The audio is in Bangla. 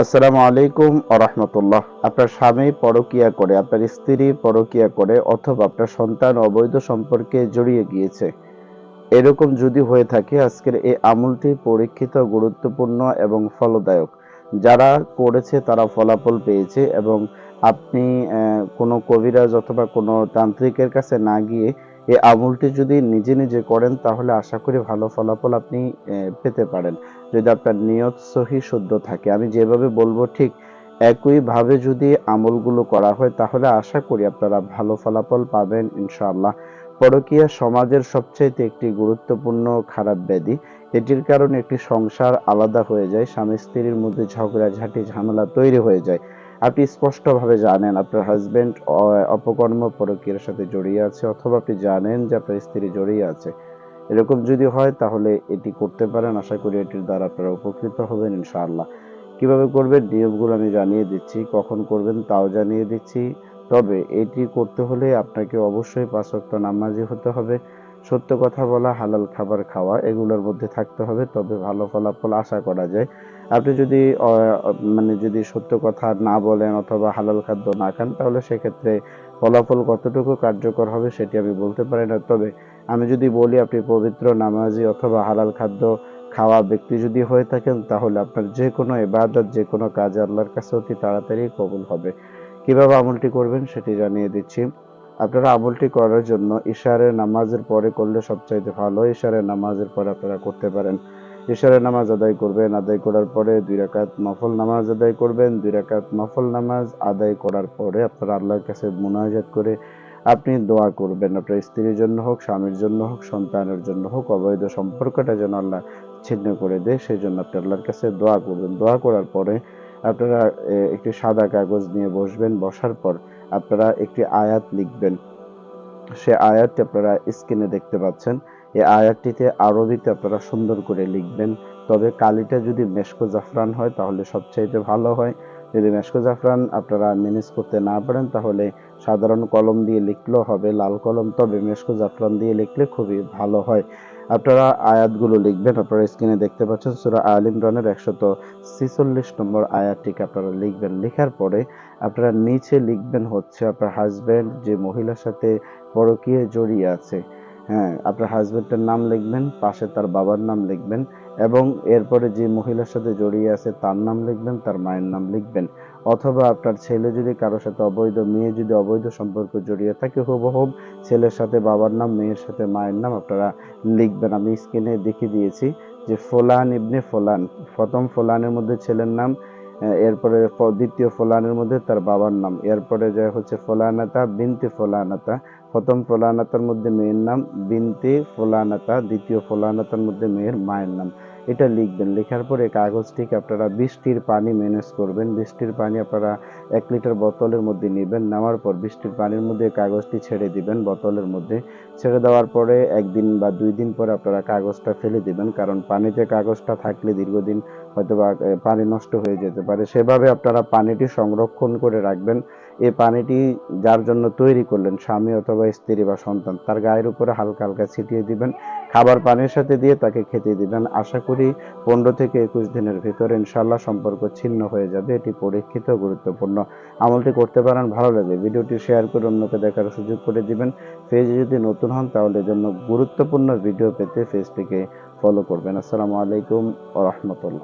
আসসালামু আলাইকুম আরহামতুল্লাহ আপনার স্বামী পরকিয়া করে, আপনার স্ত্রী পরকিয়া করে অথবা আপনার সন্তান অবৈধ সম্পর্কে জড়িয়ে গিয়েছে। এরকম যদি হয়ে থাকে, আজকের এই আমলটি পরীক্ষিত, গুরুত্বপূর্ণ এবং ফলদায়ক। যারা করেছে, তারা ফলাফল পেয়েছে এবং আপনি কোনো কবিরাজ অথবা কোনো তান্ত্রিকের কাছে না গিয়ে এই আমলটি যদি নিজে নিজে করেন, তাহলে আশা করি ভালো ফলাফল আপনি পেতে পারেন। যদি আপনার নিয়ত সহি, শুদ্ধ থাকে। আমি যেভাবে বলব, ঠিক একইভাবে যদি আমলগুলো করা হয়, তাহলে আশা করি আপনারা ভালো ফলাফল পাবেন, ইনশাআল্লাহ। পরকীয়া সমাজের সবচাইতে একটি গুরুত্বপূর্ণ খারাপ ব্যাধি। এটির কারণে একটি সংসার আলাদা হয়ে যায় স্বামী স্ত্রীর মধ্যে ঝগড়াঝাটি ঝামেলা তৈরি হয়ে যায়। আপনি স্পষ্টভাবে জানেন আপনার হাজবেন্ড অপকর্ম পরকীয়ার সাথে জড়িয়ে আছে অথবা আপনি জানেন যে আপনার স্ত্রী জড়িয়ে আছে। এরকম যদি হয় তাহলে এটি করতে পারেন। আশা করি এটির দ্বারা আপনারা উপকৃত হবেন ইনশাআল্লাহ। কীভাবে করবেন? নিয়মগুলো আমি জানিয়ে দিচ্ছি। কখন করবেন তাও জানিয়ে দিচ্ছি। তবে এটি করতে হলে আপনাকে অবশ্যই পাঁচ ওয়াক্ত নামাজি হতে হবে। সত্য কথা বলা, হালাল খাবার খাওয়া, এগুলোর মধ্যে থাকতে হবে। তবে ভালো ফলাফল আশা করা যায়। আপনি যদি মানে যদি সত্য কথা না বলেন অথবা হালাল খাদ্য না খান, তাহলে সেক্ষেত্রে ফলাফল কতটুকু কার্যকর হবে সেটি আমি বলতে পারি না। তবে আমি যদি বলি আপনি পবিত্র নামাজি অথবা হালাল খাদ্য খাওয়া ব্যক্তি যদি হয়ে থাকেন, তাহলে আপনার যে কোনো এবাদত যে কোনো কাজ আল্লাহর কাছে অতি তাড়াতাড়ি কবুল হবে। কীভাবে আমলটি করবেন সেটি জানিয়ে দিচ্ছি। আপনারা আমলটি করার জন্য ইশারের নামাজের পরে করলে সবচাইতে ভালো ইশারের নামাজের পরে আপনারা করতে পারেন। ইশারের নামাজ আদায় করবেন, আদায় করার পরে দুই রাকাত নফল নামাজ আদায় করবেন, দুই রাকাত নফল নামাজ আদায় করার পরে আপনারা আল্লাহর কাছে মুনাজাত করে আপনি দোয়া করবেন। আপনার স্ত্রীর জন্য হোক, স্বামীর জন্য হোক, সন্তানের জন্য হোক, অবৈধ সম্পর্কটা যেন আল্লাহ ছিন্ন করে দেয় সেই জন্য আপনি আল্লাহর কাছে দোয়া করবেন। দোয়া করার পরে আপনারা একটি সাদা কাগজ নিয়ে বসবেন, বসার পর আপনারা একটি আয়াত লিখবেন। সে আয়াতটি আপনারা স্ক্রিনে দেখতে পাচ্ছেন। এই আয়াতটিতে আরবিতে আপনারা সুন্দর করে লিখবেন, তবে কালিটা যদি মেশকো জাফরান হয়, তাহলে সবচাইতে ভালো হয়। যদি মেশকো জাফরান আপনারা ম্যানেজ করতে না পারেন, তাহলে সাধারণ কলম দিয়ে লিখলেও হবে, লাল কলম। তবে মেশকো জাফরান দিয়ে লিখলে খুবই ভালো হয়। আপনারা আয়াতগুলো লিখবেন, আপনারা স্ক্রিনে দেখতে পাচ্ছেন সুরা আল ইমরানের একশত ছিচল্লিশ নম্বর আয়াতটিকে আপনারা লিখবেন। লেখার পরে আপনারা নিচে লিখবেন হচ্ছে আপনার হাজবেন্ড যে মহিলার সাথে পরকীয়ে জড়িয়ে আছে। হ্যাঁ আপনার হাজবেন্ডের নাম লিখবেন, পাশে তার বাবার নাম লিখবেন এবং এরপরে যে মহিলার সাথে জড়িয়ে আছে তার নাম লিখবেন, তার মায়ের নাম লিখবেন। অথবা আপনার ছেলে যদি কারোর সাথে অবৈধ, মেয়ে যদি অবৈধ সম্পর্ক জড়িয়ে থাকে হুবহুব ছেলের সাথে বাবার নাম, মেয়ের সাথে মায়ের নাম আপনারা লিখবেন। আমি স্ক্রিনে দেখিয়ে দিয়েছি যে ফোলান ইবনে ফোলান, প্রথম ফোলানের মধ্যে ছেলের নাম এরপরে দ্বিতীয় ফোলানের মধ্যে তার বাবার নাম। এরপরে যে হচ্ছে ফোলানাতা, বিনতে ফোলানাতা। প্রথম ফোলানাতার মধ্যে মেয়ের নাম, বিনতে ফোলানাতা। দ্বিতীয় ফোলানাতার মধ্যে মেয়ের মায়ের নাম। এটা লিখবেন। লেখার পরে কাগজটিকে আপনারা বৃষ্টির পানি ম্যানেজ করবেন। বৃষ্টির পানি আপনারা এক লিটার বোতলের মধ্যে নেবেন। নেওয়ার পর বৃষ্টির পানির মধ্যে কাগজটি ছেড়ে দিবেন বোতলের মধ্যে। ছেড়ে দেওয়ার পরে একদিন বা দুই দিন পরে আপনারা কাগজটা ফেলে দিবেন। কারণ পানিতে কাগজটা থাকলে দীর্ঘদিন হয়তো বা পানি নষ্ট হয়ে যেতে পারে। সেভাবে আপনারা পানিটি সংরক্ষণ করে রাখবেন। এই পানিটি যার জন্য তৈরি করলেন, স্বামী অথবা স্ত্রী বা সন্তান, তার গায়ের উপরে হালকা হালকা ছিটিয়ে দিবেন। খাবার পানির সাথে দিয়ে তাকে খেতে দিবেন। আশা করি পনেরো থেকে একুশ দিনের ভিতরে ইনশাল্লাহ সম্পর্ক ছিন্ন হয়ে যাবে। এটি পরীক্ষিত গুরুত্বপূর্ণ। আমলটি করতে পারেন, ভালো লাগে। ভিডিওটি শেয়ার করে অন্যকে দেখার সুযোগ করে দিবেন। পেজে যদি নতুন হন, তাহলে জন্য গুরুত্বপূর্ণ ভিডিও পেতে পেজটিকে ফলো করবেন। আসসালামু আলাইকুম রহমতুল্লাহ।